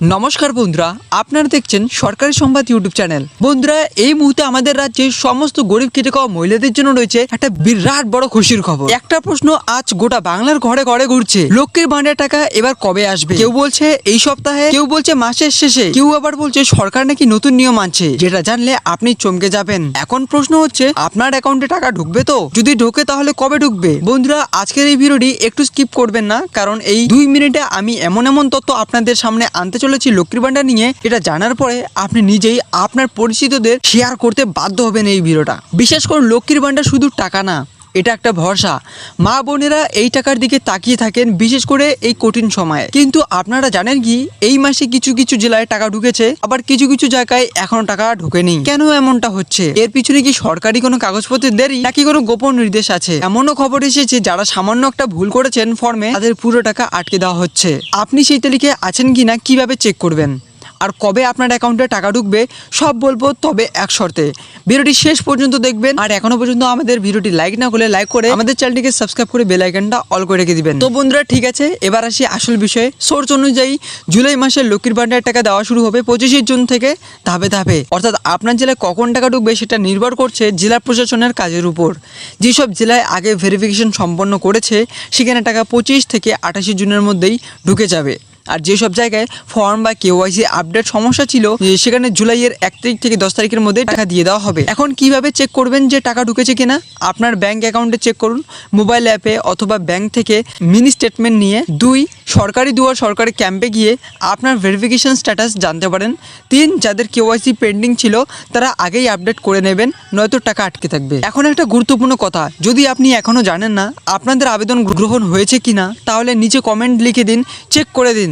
নমস্কার বন্ধুরা, আপনারা দেখছেন সরকারি সংবাদ ইউটিউব চ্যানেল। বন্ধুরা, এই মুহূর্তে আমাদের রাজ্যে সমস্ত গরিব খেটে খাওয়া মহিলাদের জন্য রয়েছে একটা বিরাট বড় খুশির খবর। একটা প্রশ্ন আজ গোটা বাংলার ঘরে ঘরে ঘুরছে। লক্ষ্মীর ভান্ডার টাকা এবার কবে আসবে? কেউ বলছে এই সপ্তাহে, কেউ বলছে মাসের শেষে, কেউ আবার বলছে সরকার নাকি নতুন নিয়ম আনছে। যেটা জানলে আপনি চমকে যাবেন। এখন প্রশ্ন হচ্ছে, আপনার অ্যাকাউন্টে টাকা ঢুকবে তো? যদি ঢোকে তাহলে কবে ঢুকবে? বন্ধুরা, আজকের এই ভিডিওটি একটু স্কিপ করবেন না, কারণ এই দুই মিনিটে আমি এমন এমন তথ্য আপনাদের সামনে আনতে চলেছি লক্ষ্মীর ভান্ডার নিয়ে, এটা জানার পরে আপনি নিজেই আপনার পরিচিতদের শেয়ার করতে বাধ্য হবেন এই ভিডিওটা। বিশেষ করে লক্ষ্মীর ভাণ্ডার শুধু টাকা না এটা একটা ভরসা। মা বোনেরা এই টাকার দিকে তাকিয়ে থাকেন বিশেষ করে এই কঠিন সময়ে। কিন্তু আপনারা জানেন কি, এই মাসে কিছু কিছু জেলায় টাকা ঢুকেছে, আবার কিছু কিছু জায়গায় এখনও টাকা ঢোকেনি। কেন এমনটা হচ্ছে? এর পিছনে কি সরকারি কোনো কাগজপত্রের দেরি, নাকি কোনো গোপন নির্দেশ আছে? এমনও খবর এসেছে, যারা সামান্য একটা ভুল করেছেন ফর্মে তাদের পুরো টাকা আটকে দেওয়া হচ্ছে। আপনি সেই তালিকায় আছেন কিনা, কীভাবে চেক করবেন? আর কবে আপনার অ্যাকাউন্টে টাকা ঢুকবে, সব বলব তবে এক শর্তে। ভিডিওটি শেষ পর্যন্ত দেখবেন, আর এখনও পর্যন্ত আমাদের ভিডিওটি লাইক না করলে লাইক করে আমাদের চ্যানেলটিকে সাবস্ক্রাইব করে বেল আইকনটা অল করে রেখে দিবেন। তো বন্ধুরা, ঠিক আছে, এবার আসি আসল বিষয়ে। সোর্স অনুযায়ী জুলাই মাসে লক্ষ্মীর ভান্ডার টাকা দেওয়া শুরু হবে পঁচিশে জুন থেকে ধাপে ধাপে। অর্থাৎ আপনার জেলায় কখন টাকা ঢুকবে সেটা নির্ভর করছে জেলা প্রশাসনের কাজের উপর। যেসব জেলায় আগে ভেরিফিকেশন সম্পন্ন করেছে, সেখানে টাকা পঁচিশ থেকে আঠাশে জুনের মধ্যেই ঢুকে যাবে। আর যেসব জায়গায় ফর্ম বা কেওয়াইসি আপডেট সমস্যা ছিল সেখানে জুলাইয়ের এক তারিখ থেকে দশ তারিখের মধ্যে টাকা দিয়ে দেওয়া হবে। এখন কীভাবে চেক করবেন যে টাকা ঢুকেছে কিনা? আপনার ব্যাংক অ্যাকাউন্টে চেক করুন মোবাইল অ্যাপে অথবা ব্যাংক থেকে মিনি স্টেটমেন্ট নিয়ে দুই সরকারি দুয়ার, সরকারি ক্যাম্পে গিয়ে আপনার ভেরিফিকেশন স্ট্যাটাস জানতে পারেন। তিন, যাদের কেওয়াইসি পেন্ডিং ছিল, তারা আগেই আপডেট করে নেবেন, নয়তো টাকা আটকে থাকবে। এখন একটা গুরুত্বপূর্ণ কথা, যদি আপনি এখনও জানেন না, আপনাদের আবেদন গ্রহণ হয়েছে কি না তাহলে নিচে কমেন্ট লিখে দিন চেক করে দিন।